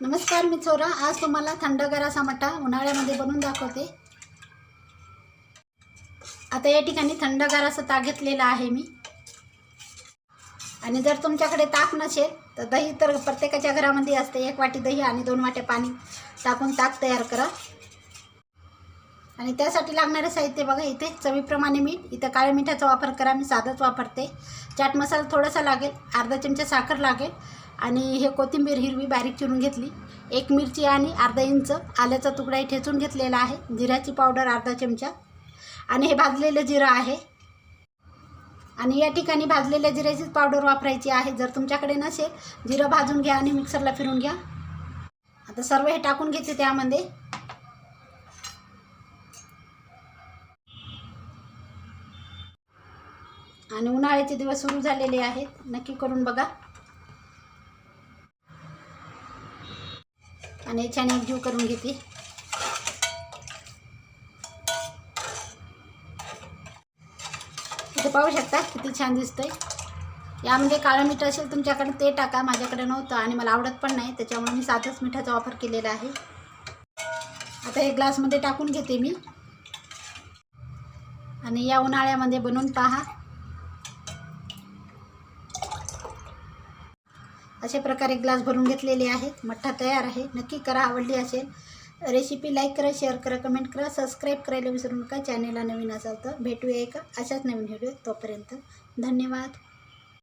नमस्कार मी चोरा आज तुम्हाला थंडगार असा मठा उन्हाळ्यामध्ये बनवून दाखवते. आता या ठिकाणी थंडगार असं ताक घेतलेलं आहे मी. आणि जर तुमच्याकडे ताक नसेल तर दही तर प्रत्येकाच्या घरामध्ये असते. एक वाटी दही आणि दोन वाटे पाणी टाकून ताक तयार करा. आणि त्यासाठी लागणारे साहित्य बघा इथे चवीप्रमाणे मीठ इथं काळ्या मिठाचा वापर करा मी साधंच वापरते. चाट मसाला थोडासा लागेल अर्धा चमचा साखर लागेल. आणि हे कोथिंबीर हिरवी बारीक चिरून घेतली. एक मिरची आणि अर्धा इंच आल्याचा तुकडाही ठेचून घेतलेला आहे. जिऱ्याची पावडर अर्धा चमचा. आणि हे भाजलेलं जिरं आहे. आणि या ठिकाणी भाजलेल्या जिऱ्याचीच पावडर वापरायची आहे. जर तुमच्याकडे नसेल जिरं भाजून घ्या आणि मिक्सरला फिरून घ्या. आता सर्व हे टाकून घेते त्यामध्ये. आणि उन्हाळ्याचे दिवस सुरू झालेले आहेत. नक्की करून बघा. आणि छान एक जीव करून घेते. इथे पाहू शकता किती छान दिसतंय. यामध्ये काळं मीठ असेल तुमच्याकडे ते टाका माझ्याकडे नव्हतं आणि मला आवडत पण नाही त्याच्यामुळे मी साधंच मिठाचा वापर केलेला आहे. आता हे ग्लासमध्ये टाकून घेते मी. आणि या उन्हाळ्यामध्ये बनवून पहा. अशा प्रकारे ग्लास भरून घेतलेले आहेत. मठ्ठा तयार आहे. नक्की करा आवडली असेल रेसिपी लाईक करा शेअर करा कमेंट करा सबस्क्राईब करायला विसरू नका. चॅनेलला नवीन असाल तर भेटूया एका अशाच नवीन व्हिडिओ तोपर्यंत. धन्यवाद.